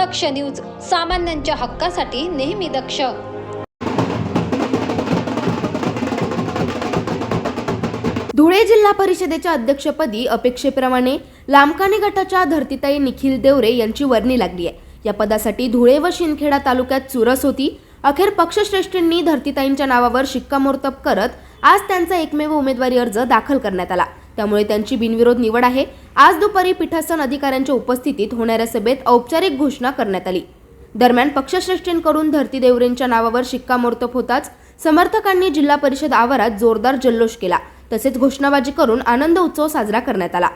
दक्ष news सामान्यांच्या हक्कासाठी नेहमी दक्ष. धुळे जिल्हा परिषदेच्या अध्यक्षपदी अपेक्षेप्रमाणे लांबकानी गटाच्या धर्तीताई निखिल देवरे यांची वर्णी लागली आहे. या पदासाठी धुळे व शिंदखेडा तालुक्यात चुरस होती. अखेर पक्षश्रेष्ठींनी धर्तीताईंच्या नावावर शिक्कामोर्तब करत आज त्यांचा एकमेव उमेदवारी अर्ज दाखल करण्यात आला. त्यामुळे त्यांची बिनविरोध निवड आहे. आज दुपारी पीठासन अधिकाऱ्यांच्या उपस्थितीत होणाऱ्या सभेत औपचारिक घोषणा करण्यात आली. दरम्यान पक्षश्रेष्ठींकडून धरती देवरेंच्या नावावर शिक्कामोर्तब होताच समर्थकांनी जिल्हा परिषद आवारात जोरदार जल्लोष केला. तसेच घोषणाबाजी करून आनंद उत्सव साजरा करण्यात आला.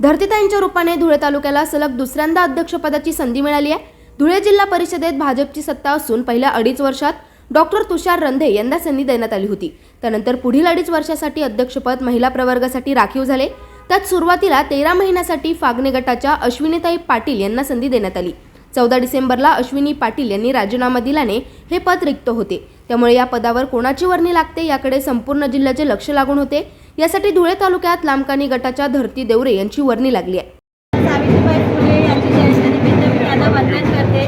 धरतीताईंच्या रूपाने धुळे तालुक्याला सलग दुसऱ्यांदा अध्यक्षपदाची संधी मिळाली आहे. धुळे जिल्हा परिषदेत भाजपची सत्ता असून पहिल्या अडीच वर्षात डॉक्टर तुषार रंधे यांना संधी देण्यात आली होती. त्यानंतर पुढील अडीच वर्षासाठी अध्यक्षपद महिला प्रवर्गासाठी राखीव झाले. त्यात सुरुवातीला तेरा महिन्यासाठी फागणे गटाच्या अश्विनीताई पाटील यांना संधी देण्यात आली. चौदा डिसेंबरला अश्विनी पाटील यांनी राजीनामा दिल्याने हे पद रिक्त होते. त्यामुळे या पदावर कोणाची वर्णी लागते याकडे संपूर्ण जिल्ह्याचे लक्ष लागून होते. यासाठी धुळे तालुक्यात लांबकानी गटाच्या धरती देवरे यांची वर्णी लागली आहे. सावित्रीबाई फुले यांची जयंतीनिमित्त मी त्यांना वंदन करते.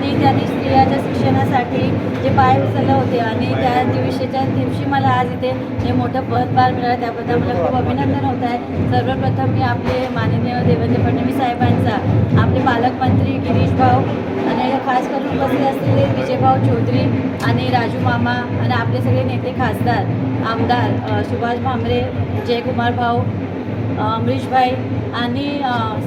आणि त्यांनी स्त्रियाच्या शिक्षणासाठी जे पाय उचलले होते आणि त्या दिवशीच्या दिवशी मला आज इथे हे मोठं पदभार मिळालं. त्याबद्दल मला खूप अभिनंदन होत आहे. सर्वप्रथम मी आपले माननीय देवेंद्र फडणवीस साहेबांचा आपले पालकमंत्री गिरीश भाऊ आणि खास करून उपस्थित असलेले विजयभाऊ चौधरी आणि राजू मामा आणि आपले सगळे नेते खासदार आमदार सुभाष भामरे जयकुमार भाऊ अमरीशभाई आणि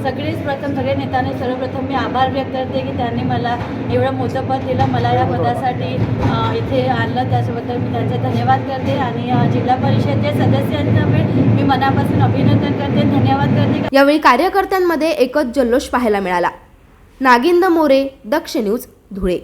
सगळेच प्रथम सगळे नेत्यांनी सर्वप्रथम मी आभार व्यक्त करते की त्यांनी मला एवढं मोठं पद दिलं. मला या पदासाठी इथे आणलं. त्याच्याबद्दल मी त्यांचे धन्यवाद करते आणि जिल्हा परिषदच्या सदस्यांचं पण मी मनापासून अभिनंदन करते. धन्यवाद करते. यावेळी कार्यकर्त्यांमध्ये एकच जल्लोष पाहायला मिळाला. नागिंद मोरे दक्ष न्यूज धुळे.